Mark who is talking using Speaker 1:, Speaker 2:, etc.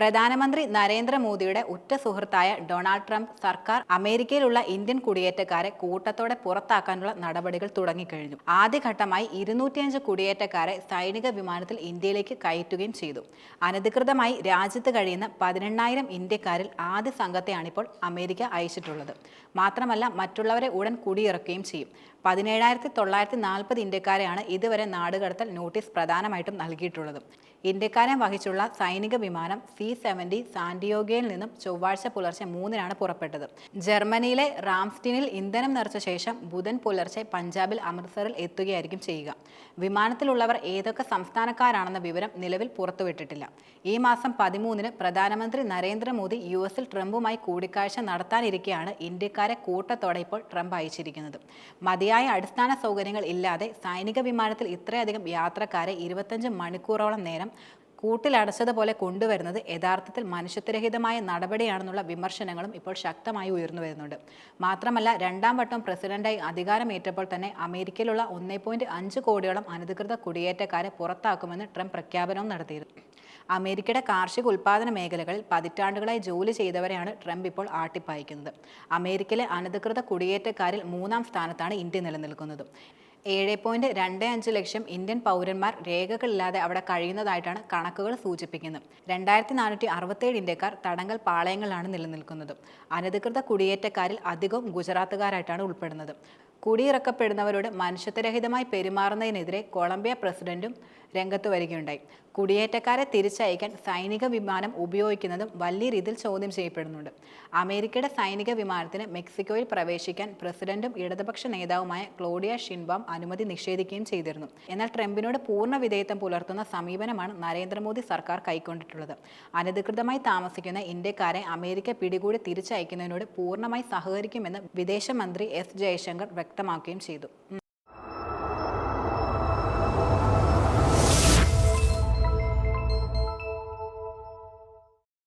Speaker 1: പ്രധാനമന്ത്രി നരേന്ദ്രമോദിയുടെ ഉറ്റ സുഹൃത്തായ ഡൊണാൾഡ് ട്രംപ് സർക്കാർ അമേരിക്കയിലുള്ള ഇന്ത്യൻ കുടിയേറ്റക്കാരെ കൂട്ടത്തോടെ പുറത്താക്കാനുള്ള നടപടികൾ തുടങ്ങിക്കഴിഞ്ഞു. ആദ്യഘട്ടമായി ഇരുന്നൂറ്റിയഞ്ച് കുടിയേറ്റക്കാരെ സൈനിക വിമാനത്തിൽ ഇന്ത്യയിലേക്ക് കയറ്റുകയും ചെയ്തു. അനധികൃതമായി രാജ്യത്ത് കഴിയുന്ന പതിനെണ്ണായിരം ഇന്ത്യക്കാരിൽ ആദ്യ സംഘത്തെയാണിപ്പോൾ അമേരിക്ക അയച്ചിട്ടുള്ളത്. മാത്രമല്ല മറ്റുള്ളവരെ ഉടൻ കുടിയിറക്കുകയും ചെയ്യും. പതിനേഴായിരത്തി തൊള്ളായിരത്തി നാൽപ്പത് ഇന്ത്യക്കാരെയാണ് ഇതുവരെ നാടുകടത്തൽ നോട്ടീസ് പ്രധാനമായിട്ടും നൽകിയിട്ടുള്ളത്. ഇന്ത്യക്കാരെ വഹിച്ചുള്ള സൈനിക വിമാനം സി സെവന്റി സാന്റിയോഗയിൽ നിന്നും ചൊവ്വാഴ്ച പുലർച്ചെ മൂന്നിനാണ് പുറപ്പെട്ടത്. ജർമ്മനിയിലെ റാംസ്റ്റീനിൽ ഇന്ധനം നിറച്ച ശേഷം ബുധൻ പുലർച്ചെ പഞ്ചാബിൽ അമൃത്സറിൽ എത്തുകയായിരിക്കും ചെയ്യുക. വിമാനത്തിലുള്ളവർ ഏതൊക്കെ സംസ്ഥാനക്കാരാണെന്ന വിവരം നിലവിൽ പുറത്തുവിട്ടിട്ടില്ല. ഈ മാസം പതിമൂന്നിന് പ്രധാനമന്ത്രി നരേന്ദ്രമോദി യു എസിൽ ട്രംപുമായി കൂടിക്കാഴ്ച നടത്താനിരിക്കെയാണ് ഇന്ത്യക്കാരെ കൂട്ടത്തോടെ ഇപ്പോൾ ട്രംപ് അയച്ചിരിക്കുന്നത്. മതിയായ അടിസ്ഥാന സൗകര്യങ്ങൾ ഇല്ലാതെ സൈനിക വിമാനത്തിൽ ഇത്രയധികം യാത്രക്കാരെ ഇരുപത്തഞ്ച് മണിക്കൂറോളം നേരം കൂട്ടിലടച്ചതുപോലെ കൊണ്ടുവരുന്നത് യഥാർത്ഥത്തിൽ മനുഷ്യത്വരഹിതമായ നടപടിയാണെന്നുള്ള വിമർശനങ്ങളും ഇപ്പോൾ ശക്തമായി ഉയർന്നു വരുന്നുണ്ട്. മാത്രമല്ല രണ്ടാം വട്ടം പ്രസിഡന്റായി അധികാരമേറ്റപ്പോൾ തന്നെ അമേരിക്കയിലുള്ള ഒന്നേ പോയിന്റ് അഞ്ച് കോടിയോളം അനധികൃത കുടിയേറ്റക്കാരെ പുറത്താക്കുമെന്ന് ട്രംപ് പ്രഖ്യാപനവും നടത്തിയിരുന്നു. അമേരിക്കയുടെ കാർഷിക ഉൽപ്പാദന മേഖലകളിൽ പതിറ്റാണ്ടുകളായി ജോലി ചെയ്തവരെയാണ് ട്രംപ് ഇപ്പോൾ ആട്ടിപ്പായിക്കുന്നത്. അമേരിക്കയിലെ അനധികൃത കുടിയേറ്റക്കാരിൽ മൂന്നാം സ്ഥാനത്താണ് ഇന്ത്യ നിലനിൽക്കുന്നത്. ഏഴ് പോയിന്റ് രണ്ട് അഞ്ച് ലക്ഷം ഇന്ത്യൻ പൗരന്മാർ രേഖകളില്ലാതെ അവിടെ കഴിയുന്നതായിട്ടാണ് കണക്കുകൾ സൂചിപ്പിക്കുന്നത്. രണ്ടായിരത്തി നാനൂറ്റി അറുപത്തേഴ് ഇന്ത്യക്കാർ തടങ്കൽ പാളയങ്ങളിലാണ് നിലനിൽക്കുന്നത്. അനധികൃത കുടിയേറ്റക്കാരിൽ അധികവും ഗുജറാത്തുകാരായിട്ടാണ് ഉൾപ്പെടുന്നത്. കുടിയിറക്കപ്പെടുന്നവരോട് മനുഷ്യത്വരഹിതമായി പെരുമാറുന്നതിനെതിരെ കൊളംബിയ പ്രസിഡന്റും രംഗത്ത് വരികയുണ്ടായി. കുടിയേറ്റക്കാരെ തിരിച്ചയക്കാൻ സൈനിക വിമാനം ഉപയോഗിക്കുന്നതും വലിയ രീതിയിൽ ചോദ്യം ചെയ്യപ്പെടുന്നുണ്ട്. അമേരിക്കയുടെ സൈനിക വിമാനത്തിന് മെക്സിക്കോയിൽ പ്രവേശിക്കാൻ പ്രസിഡന്റും ഇടതുപക്ഷ നേതാവുമായ ക്ലോഡിയ ഷിൻബാം അനുമതി നിഷേധിക്കുകയും ചെയ്തിരുന്നു. എന്നാൽ ട്രംപിനോട് പൂർണ വിധേയത്വം പുലർത്തുന്ന സമീപനമാണ് നരേന്ദ്രമോദി സർക്കാർ കൈക്കൊണ്ടിട്ടുള്ളത്. അനധികൃതമായി താമസിക്കുന്ന ഇന്ത്യക്കാരെ അമേരിക്ക പിടികൂടി തിരിച്ചയക്കുന്നതിനോട് പൂർണമായി സഹകരിക്കുമെന്ന് വിദേശമന്ത്രി എസ് ജയശങ്കർ വ്യക്തമാക്കുകയും ചെയ്തു.